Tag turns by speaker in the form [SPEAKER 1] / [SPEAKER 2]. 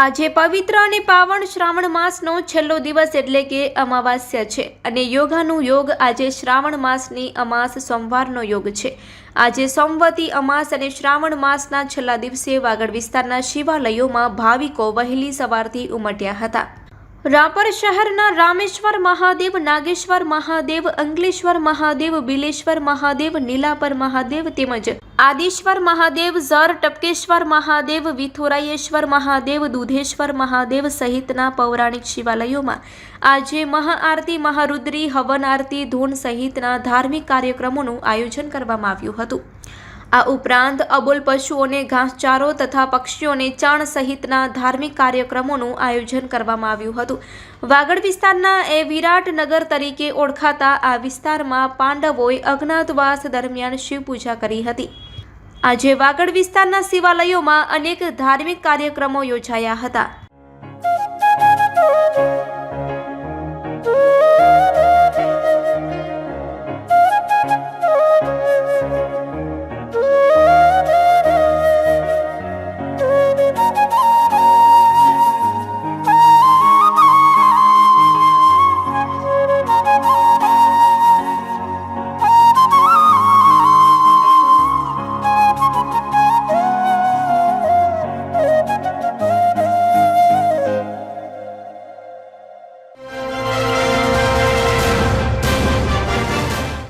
[SPEAKER 1] આજે પવિત્ર અને પાવન શ્રાવણ માસનો છેલ્લો દિવસ એટલે કે અમાવાસ્ય છે અને યોગાનું યોગ આજે શ્રાવણ માસની અમાસ સોમવારનો યોગ છે. આજે સોમવતી અમાસ અને શ્રાવણ માસના છેલ્લા દિવસે વાગડ વિસ્તારના શિવાલયોમાં ભાવિકો વહેલી સવારથી ઉમટ્યા હતા. રાપર શહેરના રામેશ્વર મહાદેવ, નાગેશ્વર મહાદેવ અંગલેશ્વર મહાદેવ, બિલેશ્વર મહાદેવ, નીલાપર મહાદેવ તેમજ આદિશ્વર મહાદેવ, ઝર ટપકેશ્વર મહાદેવ, વિથોરાયેશ્વર મહાદેવ, દુધેશ્વર મહાદેવ સહિતના પૌરાણિક શિવાલયોમાં આજે મહાઆરતી, મહારુદ્રી, હવન આરતી ધૂન સહિતના ધાર્મિક કાર્યક્રમોનું આયોજન કરવામાં આવ્યું હતું. આ ઉપરાંત અબોલ પશુઓને ઘાસચારો તથા પક્ષીઓને ચણ સહિતના ધાર્મિક કાર્યક્રમોનું આયોજન કરવામાં આવ્યું હતું. વાગડ વિસ્તારના એ વિરાટનગર તરીકે ઓળખાતા આ વિસ્તારમાં પાંડવોએ અજ્ઞાતવાસ દરમિયાન શિવપૂજા કરી હતી. આજે વાગડ વિસ્તારના શિવાલયોમાં અનેક ધાર્મિક કાર્યક્રમો યોજાયા હતા.